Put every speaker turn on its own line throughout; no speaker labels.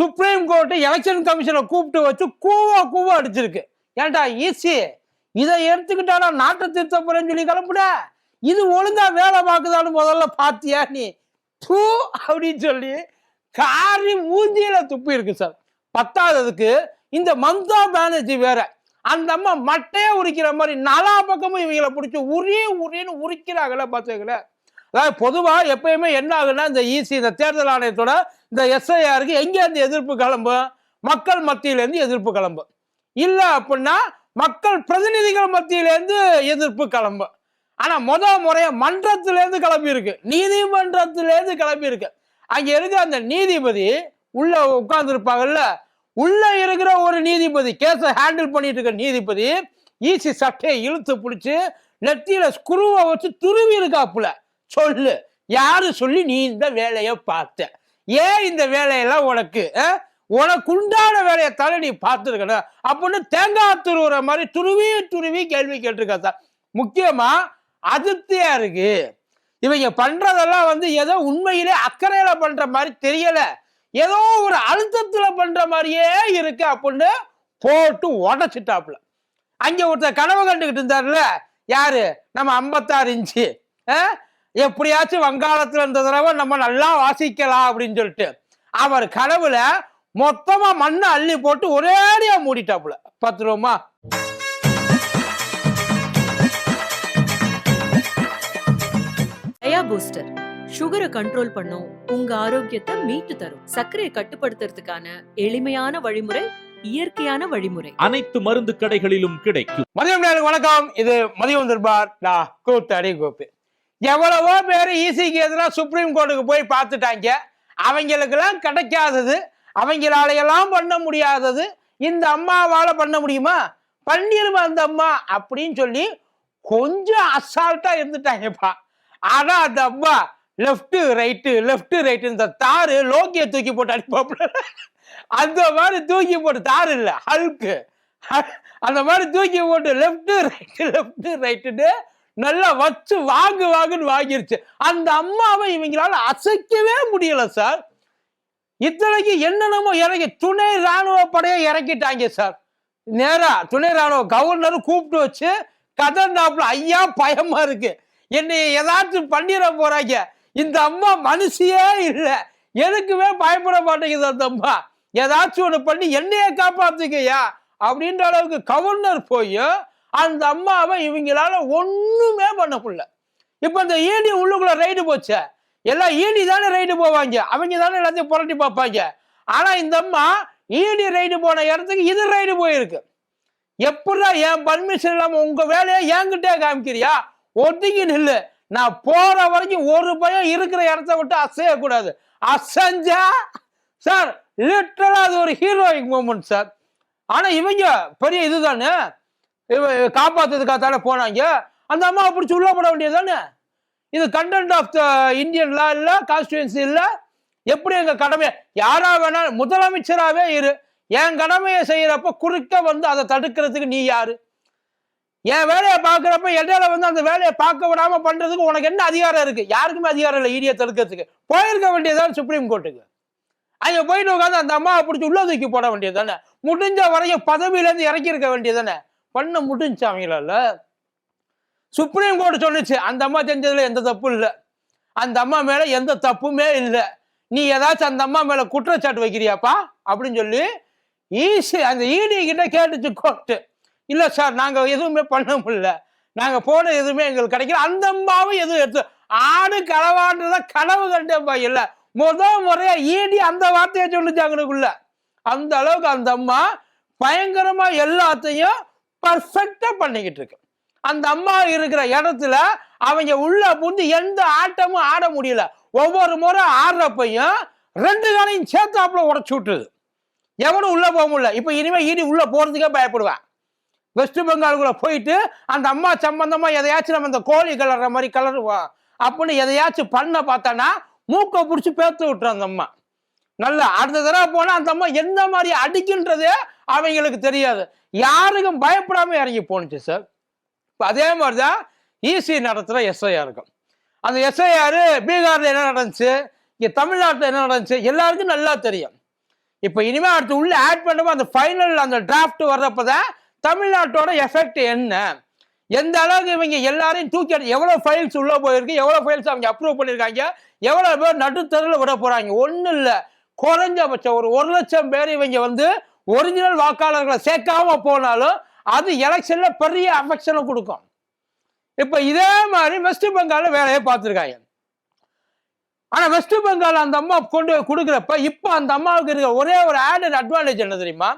Supreme court election கமிஷனை கூப்பிட்டு வச்சு கூவா கூவா அடிச்சிருக்கு. ஏன்டா ஈஸி? இதை எடுத்துக்கிட்டாடா நாட்டை திருத்த போறேன்னு சொல்லி கிளம்புட இது ஒழுங்கா வேலை பார்க்குதான்னு முதல்ல பாத்தியா நீ? தூ அப்படின்னு சொல்லி காரி மூஞ்சியில துப்பி இருக்கு சார். பத்தாததுக்கு இந்த மம்தா பானர்ஜி வேற. அந்த அம்மா மட்டையே உரிக்கிற மாதிரி நாலா பக்கமும் இவங்களை பிடிச்சி உரிய உரியன்னு உரிக்கிறாங்களே பார்த்துக்கல அதாவது பொதுவாக எப்பயுமே என்ன ஆகுன்னா இந்த ஈசி இந்த தேர்தல் ஆணையத்தோட இந்த எஸ்ஐஆருக்கு எங்கேருந்து எதிர்ப்பு கிளம்பும் மக்கள் மத்தியிலேருந்து எதிர்ப்பு கிளம்பும் இல்லை அப்படின்னா மக்கள் பிரதிநிதிகள் மத்தியிலேருந்து எதிர்ப்பு கிளம்பும் ஆனால் முத முறையாக மன்றத்திலேருந்து கிளம்பியிருக்கு. நீதிமன்றத்திலேருந்து கிளம்பியிருக்கு. அங்கே இருக்கிற அந்த நீதிபதி உள்ள உட்கார்ந்துருப்பாங்கல்ல? உள்ளே உள்ள இருக்கிற ஒரு நீதிபதி கேஸை ஹேண்டில் பண்ணிட்டு இருக்க நீதிபதி ஈசி சட்டையை இழுத்து பிடிச்சி நெத்தியில ஸ்குருவை வச்சு துருவி இருக்காப்புல. சொல்லு. யாரு சொல்லி நீ இந்த வேலையை பார்த்த? ஏன் இந்த வேலையெல்லாம் உனக்கு உனக்குண்டான உனக்கு உண்டான வேலையை தானே நீ பார்த்துருக்கணும்? அப்படின்னு தேங்காய் துருவுற மாதிரி துருவி துருவி கேள்வி கேட்டிருக்கா சார். முக்கியமா அதிருப்தியா இருக்கு. இவங்க பண்றதெல்லாம் வந்து ஏதோ உண்மையிலே அக்கறையில பண்ற மாதிரி தெரியல. ஏதோ ஒரு அழுத்தத்துல பண்ற மாதிரியே இருக்கு அப்படின்னு போட்டு உடச்சிட்டாப்புல. அங்க ஒருத்தர் கனவு கண்டுகிட்டு இருந்தாருல. யாரு? நம்ம ஐம்பத்தாறு இன்ச்சு எப்படியாச்சும் வங்காளத்துல இருந்த தடவை நம்ம நல்லா வாசிக்கலாம் அப்படின்னு சொல்லிட்டு. அவர் கனவுல மொத்தமா மண்ணை அள்ளி போட்டு ஒரேடியா மூடிட்டாப்புல. பத்து ரூபா
டயா பூஸ்டர் சுகரை கண்ட்ரோல் பண்ணும் உங்க ஆரோக்கியத்தை மீட்டு தரும். சர்க்கரையை கட்டுப்படுத்துறதுக்கான எளிமையான வழிமுறை இயற்கையான வழிமுறை.
அனைத்து மருந்து கடைகளிலும் கிடைக்கும்.
மதியம் நேரம் வணக்கம். இது மதியம் தர்பார் நான் கூத்தடி கோப்பு எவ்வளவோ பேர் ஈசிக்கு எதிராக சுப்ரீம் கோர்ட்டுக்கு போய் பார்த்துட்டாங்க. அவங்களுக்கெல்லாம் கிடைக்காதது. அவங்களாலையெல்லாம் பண்ண முடியாதது. இந்த அம்மாவால் பண்ண முடியுமா? பண்ணிருமா அந்த அம்மா அப்படின்னு சொல்லி கொஞ்சம் அசால்ட்டாக இருந்துட்டாங்கப்பா. ஆனால் அந்த அம்மா லெஃப்ட்டு ரைட்டு லெஃப்ட்டு ரைட்டு இந்த தாரு லோக்கிய தூக்கி போட்டு அடிப்பாப்புல அந்த மாதிரி தூக்கி போட்டு தார் இல்லை ஹல்க்கு அந்த மாதிரி தூக்கி போட்டு லெஃப்ட்டு ரைட்டு லெஃப்ட்டு ரைட்டுன்னு நல்லா வச்சு வாங்கு வாங்குன்னு வாங்கிருச்சு. அந்த அம்மாவை இவங்களால அசைக்கவே முடியல சார் இத்தனைக்கு என்னென்னமோ இறங்கி துணை ராணுவ படையை இறக்கிட்டாங்க சார் நேரா துணை ராணுவ கவர்னர் கூப்பிட்டு வச்சு கதண்டாப்புல ஐயா பயமா இருக்கு. என்னை ஏதாச்சும் பண்ணிட போறாங்க. இந்த அம்மா மனுஷியே இல்லை. எதுக்குமே பயப்பட மாட்டேங்குது அந்த அம்மா. ஏதாச்சும் ஒன்று பண்ணி என்னையே காப்பாத்துக்கய்யா அப்படின்ற அளவுக்கு கவர்னர் போய் அந்த அம்மாவை இவங்களால ஒண்ணுமே பண்ண முடியல இப்ப இந்த ஈடி உள்ளுக்குள்ள ரைடு போச்சே. எல்லாம் ஈடி தானே ரைடு போவாங்க. அவங்க தானே எல்லாத்தையும் புரட்டி பார்ப்பாங்க. ஆனா இந்த அம்மா ஈடி ரைடு போன இடத்துக்கு இது ரைடு போயிருக்கு. எப்படா என் பர்மிஷன் இல்லாம உங்க வேலையை என்கிட்டே காமிக்கிறியா? ஒதுங்கி நில்லு. நான் போற வரைக்கும் ஒரு பையன் இருக்கிற இடத்த விட்டு அசைய கூடாது. அசைஞ்சா சார் லிட்டரலா அது ஒரு ஹீரோயிக் மூமெண்ட் சார் ஆனா இவங்க பெரிய இதுதானே? காப்பாத்துறதுக்காக தானே போனாங்க? அந்த அம்மாவை பிடிச்சி உள்ள போட வேண்டியது தானே? இது content of the Indian law இல்லை கான்ஸ்டியூன்சி இல்லை. எப்படி எங்கள் கடமையை யாராக வேணாலும் முதலமைச்சராகவே இரு. என் கடமையை செய்கிறப்ப குறுக்க வந்து அதை தடுக்கிறதுக்கு நீ யாரு? என் வேலையை பார்க்குறப்ப இடையில வந்து அந்த வேலையை பார்க்க விடாமல் பண்ணுறதுக்கு உனக்கு என்ன அதிகாரம் இருக்குது யாருக்குமே அதிகாரம் இல்லை ஈடியை தடுக்கிறதுக்கு. போயிருக்க வேண்டியதான் சுப்ரீம் கோர்ட்டுக்கு அங்கே போயிட்டு உட்காந்து அந்த அம்மாவை பிடிச்சி உள்ள தூக்கி போட வேண்டியது தானே? முடிஞ்ச வரையும் பதவியிலேருந்து இறக்கியிருக்க வேண்டியது தானே? பண்ண முடிஞ்சு அவங்களால. சுப்ரீம் கோர்ட் சொல்லுச்சு அந்த அம்மா செஞ்சதுல எந்த தப்பும் இல்லை. அந்த அம்மா மேல எந்த தப்புமே இல்லை. நீ ஏதாச்சும் அந்த அம்மா மேல குற்றச்சாட்டு வைக்கிறியாப்பா? அப்படின்னு சொல்லி ஈஸி அந்த ஈடி கிட்ட கேட்டுச்சு கோர்ட்டு இல்லை சார் நாங்கள் எதுவுமே பண்ண முடியல. நாங்கள் போன எதுவுமே எங்களுக்கு கிடைக்கல. அந்த அம்மாவும் எதுவும் எடுத்து ஆடு களவான்றத கனவு கண்டேப்பா இல்லை. முத முறையா ஈடி அந்த வார்த்தையை சொல்லிச்சாங்கனுக்குள்ள அந்த அளவுக்கு அந்த அம்மா பயங்கரமா எல்லாத்தையும் பர்ஃபெக்டா பண்ணிக்கிட்டு இருக்கு அந்த அம்மா இருக்கிற இடத்துல அவங்க உள்ள புந்து எந்த ஆட்டமும் ஆட முடியல. ஒவ்வொரு முறை ஆடுறப்பையும் ரெண்டு காலையும் சேர்த்தாப்புல உடச்சு விட்டுருது. எவனும் உள்ள போக முடியல. இப்ப இனிமே இனி உள்ள போறதுக்கே பயப்படுவேன். வெஸ்ட் பெங்காலுக்குள்ள போயிட்டு அந்த அம்மா சம்பந்தமா எதையாச்சும் நம்ம இந்த கோழி கலர்ற மாதிரி கலருவோம் அப்படின்னு எதையாச்சும் பண்ண பார்த்தானா மூக்கை பிடிச்சி பேத்து விட்டுரும் அந்த அம்மா. நல்லா அடுத்த தடவை போனா அந்த அம்மா எந்த மாதிரி அடிக்கின்றதே அவங்களுக்கு தெரியாது. யாருக்கும் பயப்படாம இறங்கி போணுச்சு சார் இப்போ அதே மாதிரி தான் ஈசி நடத்துகிற எஸ்ஐஆர் இருக்கும் அந்த எஸ்ஐஆர் பீகாரில் என்ன நடந்துச்சு? இங்கே தமிழ்நாட்டில் என்ன நடந்துச்சு? எல்லாருக்கும் நல்லா தெரியும். இப்போ இனிமேல் அடுத்து உள்ள ஆட் பண்ணும்போது அந்த ஃபைனல் அந்த டிராஃப்ட் வர்றப்பதான் தமிழ்நாட்டோட எஃபெக்ட் என்ன? எந்த அளவுக்கு இவங்க எல்லாரையும் தூக்கி எவ்வளோ ஃபைல்ஸ் உள்ளே போயிருக்கு எவ்வளோ ஃபைல்ஸ் அவங்க அப்ரூவ் பண்ணியிருக்காங்க எவ்வளோ பேர் நடுத்தரில் விட போகிறாங்க ஒன்றும் இல்லை. குறைஞ்சபட்சம் ஒரு ஒரு லட்சம் பேர் இவங்க வந்து ஒரிஜினல் வாக்காளர்களை சேர்க்காம போனாலும் அது எலெக்ஷன்ல பெரிய அஃபெக்ஷனை கொடுக்கும். இப்ப இதே மாதிரி வெஸ்ட் பெங்கால வேலையை பார்த்துருக்காங்க. ஆனா வெஸ்ட் பெங்கால் அந்த அம்மா கொண்டு கொடுக்குறப்ப இப்போ அந்த அம்மாவுக்கு இருக்க ஒரே ஒரு ஆடட் அட்வான்டேஜ் என்ன தெரியுமா?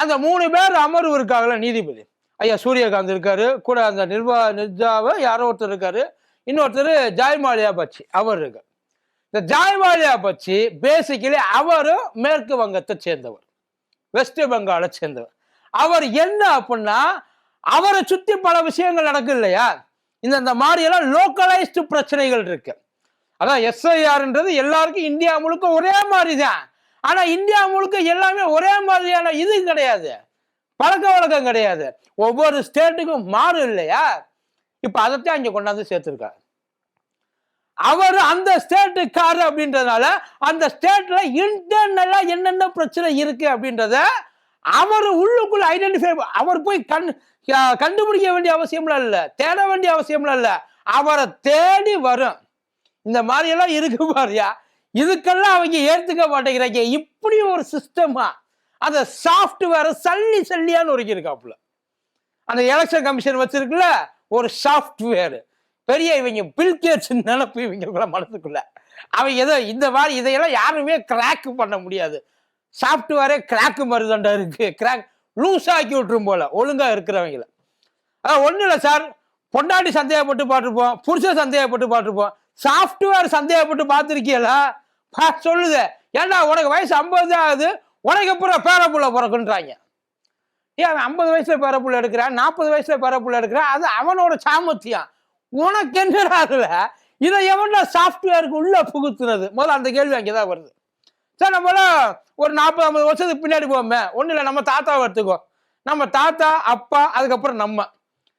அந்த மூணு பேர் அமர்வு இருக்காங்களே நீதிபதி. ஐயா சூரியகாந்த் இருக்காரு கூட அந்த நிர்வா நிர்ஜாவை யாரோ ஒருத்தர் இருக்காரு இன்னொருத்தர் ஜாய்மாலியா பச்சி அவர் இருக்கார். இந்த ஜாய்மாலியா பச்சி பேசிக்கலி அவரும் மேற்கு வங்கத்தை சேர்ந்தவர். வெஸ்ட் பெங்காலை சேர்ந்தவர். அவர் என்ன அப்படின்னா அவரை சுற்றி பல விஷயங்கள் நடக்கு இல்லையா? இந்த இந்த மாதிரியெல்லாம் லோக்கலைஸ்டு பிரச்சனைகள் இருக்கு. அதான் எஸ்ஐஆர்ன்றது எல்லாருக்கும் இந்தியா முழுக்க ஒரே மாதிரி தான் ஆனால் இந்தியா முழுக்க எல்லாமே ஒரே மாதிரியான இது கிடையாது. பழக்க வழக்கம் கிடையாது. ஒவ்வொரு ஸ்டேட்டுக்கும் மாறும் இல்லையா? இப்போ அதைத்தான் இங்கே கொண்டாந்து சேர்த்துருக்காரு. அவர் அந்த ஸ்டேட்டுக்கார் அப்படின்றதுனால அந்த ஸ்டேட்ல இன்டர்னலா என்னென்ன பிரச்சனை இருக்கு அப்படின்றத அவர் உள்ளுக்குள்ள ஐடென்டிஃபை அவர் போய் கண் கண்டுபிடிக்க வேண்டிய அவசியம்லாம் இல்லை. தேட வேண்டிய அவசியம்லாம் இல்லை. அவரை தேடி வரும். இந்த மாதிரியெல்லாம் இருக்கு பாரியா. இதுக்கெல்லாம் அவங்க ஏற்றுக்க மாட்டேங்கிறாங்க. இப்படி ஒரு சிஸ்டமா அந்த சாஃப்ட்வேர் சல்லி சல்லியான்னு ஒரு இருக்காப்புல அந்த எலெக்ஷன் கமிஷன் வச்சிருக்குல்ல ஒரு சாஃப்ட்வேரு பெரிய இவங்க பில்கேட்ஸ் நினப்பு இவங்களுக்குள்ள மனசுக்குள்ள. அவங்க ஏதோ இந்த மாதிரி இதையெல்லாம் யாருமே கிராக்கு பண்ண முடியாது. சாஃப்ட்வேரே கிராக் மருதண்டா இருக்கு. கிராக் லூஸ் ஆக்கி விட்டுரும் போல. ஒழுங்கா இருக்கிறவங்கள. அதான் ஒன்றும் இல்லை சார் பொண்டாட்டி சந்தேகப்பட்டு பார்த்துருப்போம். புருஷன் சந்தேகப்பட்டு பார்த்துருப்போம். சாஃப்ட்வேர் சந்தேகப்பட்டு பார்த்துருக்கீங்களா பா சொல்லுது. ஏன்டா உனக்கு வயசு ஐம்பது தான் ஆகுது. உனக்கு அப்புறம் பேரப்புள்ள பிறக்குன்றாங்க. ஏன் அவன் ஐம்பது வயசுல பேரப்புள்ள எடுக்கிறான். நாற்பது வயசுல பேரப்புள்ள எடுக்கிறான். அது அவனோட சாமர்த்தியம். உனக்கு என்னடா இதை எவன்டா சாஃப்ட்வேருக்கு உள்ள புகுத்துனது? முதல்ல அந்த கேள்வி அங்கேதான் வருது. சார் நம்மள ஒரு நாற்பது ஐம்பது வருஷத்துக்கு பின்னாடி போவோமே. ஒன்றும் இல்லை நம்ம தாத்தாவை எடுத்துக்கோ. நம்ம தாத்தா அப்பா அதுக்கப்புறம் நம்ம.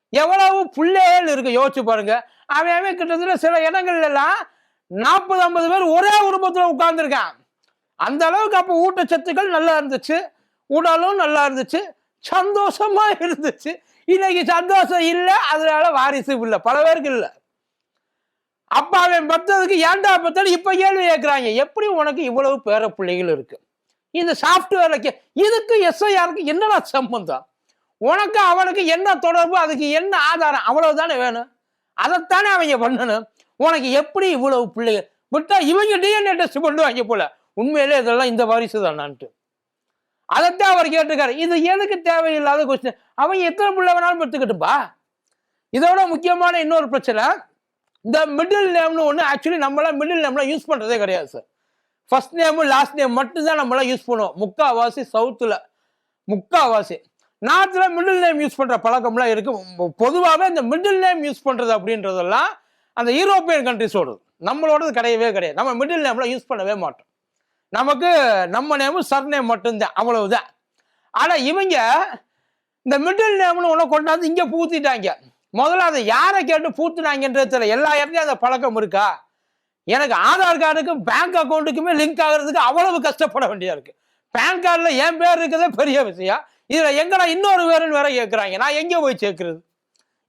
எவ்வளவு பிள்ளைகள் இருக்கு யோசிச்சு பாருங்க. அவன் அவன் கிட்டத்தட்ட சில இடங்கள்ல எல்லாம் நாற்பது ஐம்பது பேர் ஒரே குடும்பத்தில் உட்கார்ந்துருக்கான். அந்த அளவுக்கு அப்போ ஊட்டச்சத்துக்கள் நல்லா இருந்துச்சு. உடலும் நல்லா இருந்துச்சு. சந்தோஷமா இருந்துச்சு. இன்னைக்கு சந்தோஷம் இல்லை அதனால வாரிசு இல்லை. பல பேருக்கு இல்லை. அப்பாவை அவன் பத்ததுக்கு ஏன்டா பத்தது இப்ப கேள்வி கேட்கிறாங்க எப்படி உனக்கு இவ்வளவு பேர பிள்ளைகள் இருக்கு? இந்த சாஃப்ட்வேர்ல இதுக்கு எஸ்ஐஆருக்கு என்னடா சம்பந்தம்? உனக்கு அவனுக்கு என்ன தொடர்பு? அதுக்கு என்ன ஆதாரம்? அவ்வளவுதானே வேணும். அதைத்தானே அவங்க பண்ணணும். உனக்கு எப்படி இவ்வளவு பிள்ளைகள்? விட்டா இவங்க டிஎன்ஏ டெஸ்ட் பண்ணுவாங்க போல. உண்மையிலே இதெல்லாம் இந்த வாரிசு தானான்ட்டு அதைத்தான் அவர் கேட்டிருக்காரு. இது எதுக்கு தேவையில்லாத கொஸ்டின் அவன் எத்தனை பிள்ளை வேணாலும் பெற்றுக்கிட்டுப்பா இதோட முக்கியமான இன்னொரு பிரச்சனை இந்த மிடில் நேம்னு ஒன்று ஆக்சுவலி நம்மளாம் மிடில் நேம்லாம் யூஸ் பண்ணுறதே கிடையாது sir first name last name மட்டும்தான் நம்மளாம் யூஸ் பண்ணுவோம் முக்காவாசி சவுத்தில் முக்காவாசி. நார்த்தில் மிடில் நேம் யூஸ் பண்ணுற பழக்கம்லாம் இருக்குது பொதுவாகவே இந்த மிடில் நேம் யூஸ் பண்ணுறது அப்படின்றதெல்லாம் அந்த யூரோப்பியன் கண்ட்ரிஸோடது நம்மளோடது கிடையவே கிடையாது. நம்ம மிடில் நேம்லாம் யூஸ் பண்ணவே மாட்டோம். நமக்கு நம்ம நேமும் சர் நேம் மட்டும்தான் அவ்வளவுதான். ஆனால் இவங்க இந்த மிடில் நேம்னு ஒன்று கொண்டாந்து இங்கே பூத்திட்டாங்க. முதல்ல அதை யாரை கேட்டு பூத்துனாங்கன்றது தெரியல. எல்லா இடத்துலையும் அந்த பழக்கம் இருக்கா? எனக்கு ஆதார் கார்டுக்கும் பேங்க் அக்கௌண்ட்டுக்குமே லிங்க் ஆகுறதுக்கு அவ்வளவு கஷ்டப்பட வேண்டியதாக இருக்கு. பேன் கார்டில் என் பேர் இருக்கிறதே பெரிய விஷயம். இதில் எங்கடா இன்னொரு பேருன்னு வேற கேட்குறாங்க நான் எங்கே போய் சேர்க்கறது?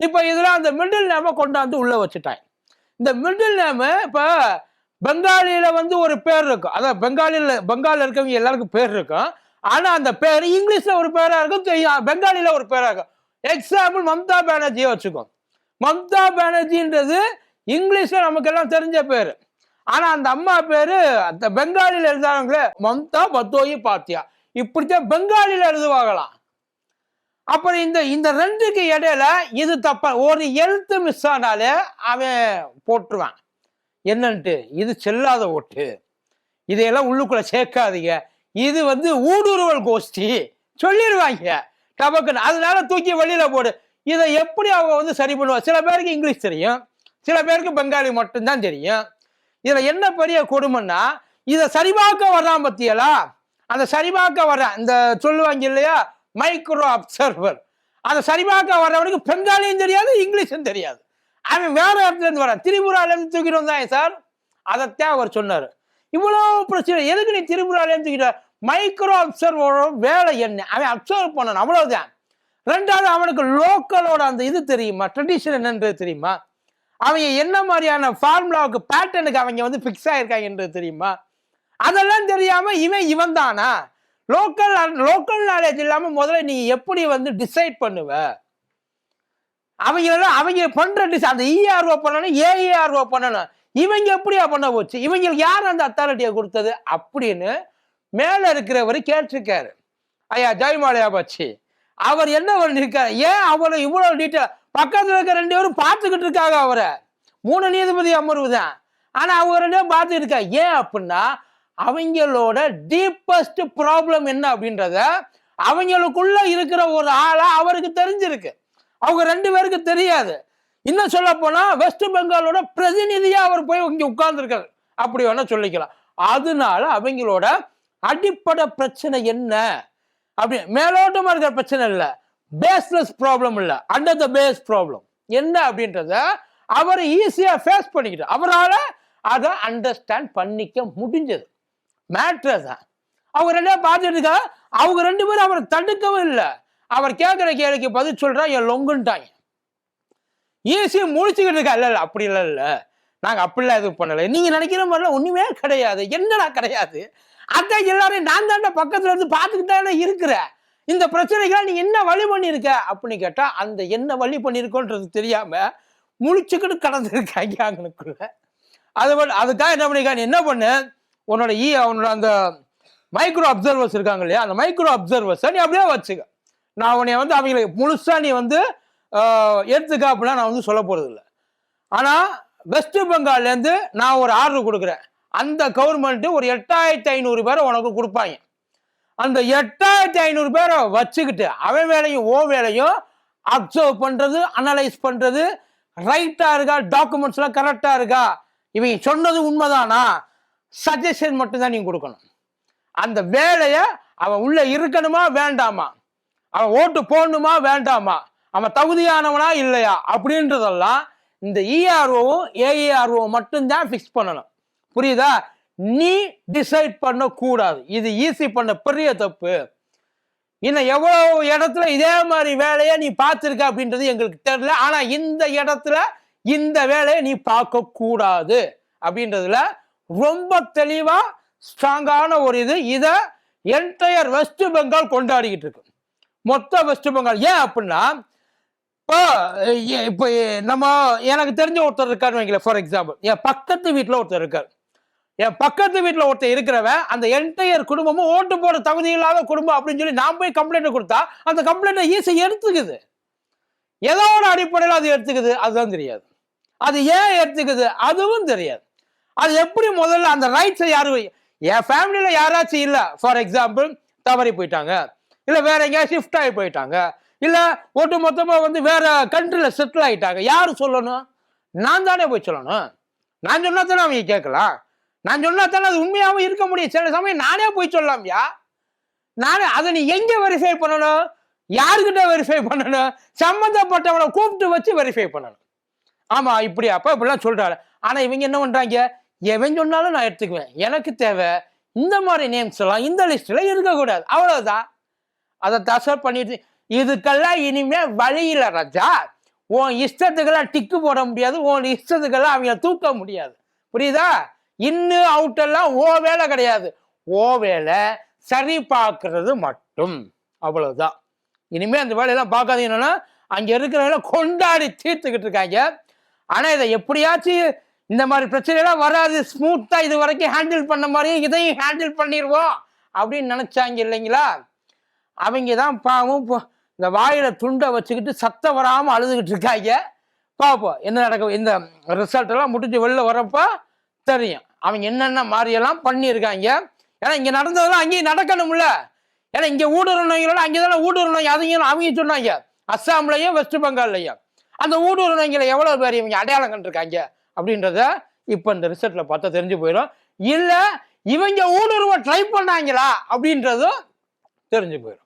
இப்போ இதில் அந்த மிடில் நேமை கொண்டாந்து உள்ளே வச்சுட்டாங்க. இந்த மிடில் நேமு இப்போ பெங்காலியில் வந்து ஒரு பேர் இருக்கும். அதான் பெங்காலியில் பெங்காலில் இருக்கவங்க எல்லாருக்கும் பேர் இருக்கும். ஆனால் அந்த பேர் இங்கிலீஷில் ஒரு பேராக இருக்கும் பெங்காலியில பெங்காலியில் ஒரு பேராக இருக்கும். எக்ஸாம்பிள் மம்தா பானர்ஜியை வச்சுக்கோ மம்தா பானர்ஜின்றது இங்கிலீஷ்ல நமக்கு எல்லாம் தெரிஞ்ச பேர். ஆனால் அந்த அம்மா பேர் அந்த பெங்காலியில் எழுதாங்களே மம்தா பத்தோயி பாத்தியா. இப்படித்தான் பெங்காலியில் எழுதுவாங்களாம். அப்புறம் இந்த இந்த ரெண்டுக்கு இடையில இது தப்ப ஒரு எழுத்து மிஸ் ஆனாலே அவன் போட்டுருவான். என்னன்ட்டு? இது செல்லாத ஓட்டு. இதையெல்லாம் உள்ளுக்குள்ள சேர்க்காதீங்க. இது வந்து ஊடுருவல் கோஷ்டி. சொல்லிடுவாங்க டபக்குன்னு. அதனால தூக்கி வெளியில போடு. இதை எப்படி அவங்க வந்து சரி பண்ணுவாங்க? சில பேருக்கு இங்கிலீஷ் தெரியும். சில பேருக்கு பெங்காலி மட்டும்தான் தெரியும். இதுல என்ன பெரிய கொடுமைன்னா இதை சரிபார்க்க வர்றான் பத்தியலா? அந்த சரிபார்க்க வர்றான் இந்த சொல்லுவாங்க இல்லையா? மைக்ரோ அப்சர்வர் அதை சரிபார்க்க வர்றவனுக்கு பெங்காலியும் தெரியாது இங்கிலீஷும் தெரியாது. அவன் வேற இடத்துல இருந்து வரான். திரிபுராலேருந்து தூக்கிட்டு வந்தாங்க சார்? அதைத்தான் அவர் சொன்னார். இவ்வளோ பிரச்சனை. எதுக்கு நீ திரிபுராலேருந்து தூக்கிட்ட மைக்ரோ அப்சர்வோட வேலை என்ன? அவன் அப்சர்வ் பண்ணணும். அவ்வளவுதான். ரெண்டாவது அவனுக்கு லோக்கலோட அந்த இது தெரியுமா? ட்ரெடிஷன் என்னன்றது தெரியுமா? அவங்க என்ன மாதிரியான ஃபார்முலாவுக்கு பேட்டர்னுக்கு அவங்க வந்து ஃபிக்ஸ் ஆகிருக்காங்கன்றது தெரியுமா? அதெல்லாம் தெரியாம இவன் இவன் தானா? லோக்கல் லோக்கல் நாலேஜ் இல்லாமல் முதல்ல நீ எப்படி வந்து டிசைட் பண்ணுவ? அவங்க அவங்க பண்ற டிஸ் அந்த இஆர்ஓ பண்ணணும் ஏஇஆர்ஓ பண்ணணும். இவங்க எப்படியா பண்ண போச்சு? இவங்களுக்கு யார் அந்த அத்தாரிட்டியை கொடுத்தது? அப்படின்னு மேல இருக்கிறவர் கேட்டிருக்காரு. ஐயா ஜெயமாலையா பச்சி. அவர் என்ன பண்ணிருக்காரு? ஏன் அவரை இவ்வளவு டீட்டெயில் பக்கத்துல இருக்க ரெண்டு பேரும் பார்த்துக்கிட்டு இருக்காங்க அவரை. மூணு நீதிபதி அமர்வு தான். ஆனா அவங்க ரெண்டு பேரும் பார்த்துக்கிட்டு இருக்காங்க. ஏன் அப்படின்னா அவங்களோட டீப்பஸ்ட் ப்ராப்ளம் என்ன அப்படின்றத அவங்களுக்குள்ள இருக்கிற ஒரு ஆளா அவருக்கு தெரிஞ்சிருக்கு. அவங்க ரெண்டு பேருக்கு தெரியாது. இன்னும் சொல்ல போனா வெஸ்ட் பெங்காலோட பிரதிநிதியா அவர் போய் இங்க உட்கார்ந்துருக்காரு. அப்படி வேணா சொல்லிக்கலாம். அதனால அவங்களோட அடிப்படை பிரச்சனை என்ன? அப்படி மேலோட்டமா இருக்கிற பிரச்சனை இல்லை. பேஸ்லெஸ் ப்ராப்ளம் இல்லை. அண்டர் த பேஸ் ப்ராப்ளம் என்ன அப்படின்றத அவர் ஈஸியா ஃபேஸ் பண்ணிக்கிட்டு அவரால் அதை அண்டர்ஸ்டாண்ட் பண்ணிக்க முடிஞ்சது. மேட்ரு தான். அவங்க ரெண்டு பேரும் பார்த்துட்டு இருக்கா அவங்க ரெண்டு பேரும் அவரை தடுக்கவும் இல்லை. அவர் கேட்குற கேள்விக்கு பதில் சொல்கிறா என் லொங்குன்ட்டாங்க ஈஸியா முடிச்சுக்கிட்டு இருக்கா இல்லை இல்ல அப்படி இல்லை இல்ல. அப்படிலாம் எதுவும் பண்ணலை. நீங்கள் நினைக்கிற மாதிரிலாம் ஒன்றுமே கிடையாது. என்னடா கிடையாது? அதான் எல்லாரையும் நான் தாண்டா பக்கத்துல இருந்து பார்த்துக்கிட்டே இருக்கிற. இருக்கிறேன் இந்த பிரச்சனைகள் நீ என்ன வழி பண்ணியிருக்க? அப்படின்னு கேட்டால் அந்த என்ன வழி பண்ணியிருக்கோன்றது தெரியாம முழிச்சுக்கிட்டு கடந்துருக்காங்க அவங்களுக்குள்ள அது அதுக்காக என்ன பண்ணிருக்கா நீ என்ன பண்ணு? உன்னோட ஈ அவனோட அந்த மைக்ரோ அப்சர்வர்ஸ் இருக்காங்க இல்லையா அந்த மைக்ரோ அப்சர்வர்ஸை நீ அப்படியே வச்சுக்க. நான் உன்னை வந்து அவங்களுக்கு முழுசா நீ வந்து எடுத்துக்க அப்படிலாம் நான் வந்து சொல்ல போறது இல்லை ஆனா வெஸ்ட் பெங்கால்லேருந்து நான் ஒரு ஆர்டர் கொடுக்குறேன். அந்த கவர்மெண்ட் ஒரு எட்டாயிரத்தி ஐநூறு பேரை உனக்கு கொடுப்பாங்க. அந்த எட்டாயிரத்தி ஐநூறு பேரை வச்சுக்கிட்டு அவன் வேலையும் ஓ வேலையும் அப்சர்வ் பண்றது அனலைஸ் பண்றது ரைட்டா இருக்கா டாக்குமெண்ட்ஸ்லாம் கரெக்டா இருக்கா? இவங்க சொன்னது உண்மைதானா? சஜஷன் மட்டும்தான் நீங்க கொடுக்கணும். அந்த வேலையை அவன் உள்ள இருக்கணுமா வேண்டாமா? அவன் ஓட்டு போடணுமா வேண்டாமா? அவன் தகுதியானவனா இல்லையா? அப்படின்றதெல்லாம் இந்த இஆர்ஓவும் ஏஇஆர்ஓவும் மட்டும்தான் ஃபிக்ஸ் பண்ணணும். புரியுதா? நீ டிசைட் பண்ணக்கூடாது. இது ஈஸி பண்ண பெரிய தப்பு. இன்னும் எவ்வளோ இடத்துல இதே மாதிரி வேலையை நீ பார்த்துருக்க அப்படின்றது எங்களுக்கு தெரியல. ஆனால் இந்த இடத்துல இந்த வேலையை நீ பார்க்கக்கூடாது அப்படின்றதுல ரொம்ப தெளிவாக ஸ்ட்ராங்கான ஒரு இது. இதை என்டையர் வெஸ்ட் பெங்கால் கொண்டாடிக்கிட்டு இருக்கு. மொத்த வெஸ்ட் பெங்கால். ஏன் அப்படின்னா இப்போ இப்போ நம்ம எனக்கு தெரிஞ்ச ஒருத்தர் இருக்காருன்னு வைக்கல ஃபார் எக்ஸாம்பிள் என் பக்கத்து வீட்டில் ஒருத்தர் இருக்கார். என் பக்கத்து வீட்டில் ஒருத்தர் இருக்கிறவன் அந்த என்டையர் குடும்பமும் ஓட்டு போட தகுதி இல்லாத குடும்பம் அப்படின்னு சொல்லி நான் போய் கம்ப்ளைண்ட் கொடுத்தா அந்த கம்ப்ளைண்ட்டை ஈஸி எடுத்துக்குது. ஏதோ ஒரு அடிப்படையில் அது எடுத்துக்குது அதுதான் தெரியாது. அது ஏன் எடுத்துக்குது அதுவும் தெரியாது. அது எப்படி முதல்ல அந்த ரைட்ஸை யாரும் என் ஃபேமிலியில் யாராச்சும் இல்லை ஃபார் எக்ஸாம்பிள் தவறி போயிட்டாங்க. இல்லை வேற எங்கேயாவது ஷிஃப்ட் ஆகி போயிட்டாங்க. இல்லை ஒட்டு மொத்தமாக வந்து வேற கண்ட்ரியில் செட்டில் ஆகிட்டாங்க யார் சொல்லணும்? நான் தானே போய் சொல்லணும். நான் சொன்னா தானே அவங்க கேட்கலாம். நான் சொன்னா தானே அது உண்மையாகவும் இருக்க முடியும். சில சமயம் நானே போய் சொல்லலாம்யா நானே அதை நீ எங்கே வெரிஃபை பண்ணணும்? யாருக்கிட்ட வெரிஃபை பண்ணணும்? சம்மந்தப்பட்டவனை கூப்பிட்டு வச்சு வெரிஃபை பண்ணணும். ஆமாம் இப்படி அப்போ இப்படிலாம் சொல்கிறாரு ஆனால் இவங்க என்ன பண்ணுறாங்க எவன் சொன்னாலும் நான் எடுத்துக்குவேன். எனக்கு தேவை இந்த மாதிரி நேம்ஸ் எல்லாம் இந்த லிஸ்ட்ல இருக்கக்கூடாது. அவ்வளோதான் அதை தசர் பண்ணிட்டு இதுக்கெல்லாம் இனிமே வழியில ராஜா. உன் இஷ்டத்துக்கெல்லாம் டிக்கு போட முடியாது. உன் இஷ்டத்துக்கெல்லாம் அவங்க தூக்க முடியாது. புரியுதா? இன்னு அவுட்டெல்லாம் ஓ வேலை கிடையாது. ஓ வேலை சரி பார்க்கறது மட்டும். அவ்வளவுதான். இனிமே அந்த வேலையெல்லாம் பார்க்காதீங்கன்னா அங்க இருக்கிறவங்க கொண்டாடி தீர்த்துக்கிட்டு இருக்காங்க. ஆனா இதை எப்படியாச்சும் இந்த மாதிரி பிரச்சனைலாம் வராது. ஸ்மூத்தா இது வரைக்கும் ஹேண்டில் பண்ண மாதிரியும் இதையும் ஹேண்டில் பண்ணிடுவோம் அப்படின்னு நினைச்சாங்க இல்லைங்களா? அவங்க தான் பாவம் இப்போ இந்த வாயில துண்டை வச்சுக்கிட்டு சத்தம் வராமல் அழுதுகிட்டு இருக்காங்க. பார்ப்போம் என்ன நடக்கும் இந்த ரிசல்ட் எல்லாம் முடிஞ்சு வெளில வரப்போ தெரியும். அவங்க என்னென்ன மாதிரியெல்லாம் பண்ணியிருக்காங்க. ஏன்னா இங்கே நடந்ததெல்லாம் அங்கேயும் நடக்கணும்ல. ஏன்னா இங்கே ஊடுருவனங்களோட அங்கே தானே ஊடுருவனங்க அதையும் அவங்க சொன்னாங்க. அஸ்ஸாம்லேயும் வெஸ்ட் பெங்கால்லையும். அந்த ஊடுருவனங்களை எவ்வளோ பேர் இவங்க அடையாளம் கண்டிருக்காங்க அப்படின்றத இப்போ இந்த ரிசல்ட்டில் பார்த்தா தெரிஞ்சு போயிடும். இல்லை இவங்க ஊடுருவ ட்ரை பண்ணாங்களா அப்படின்றதும் தெரிஞ்சு போயிடும்.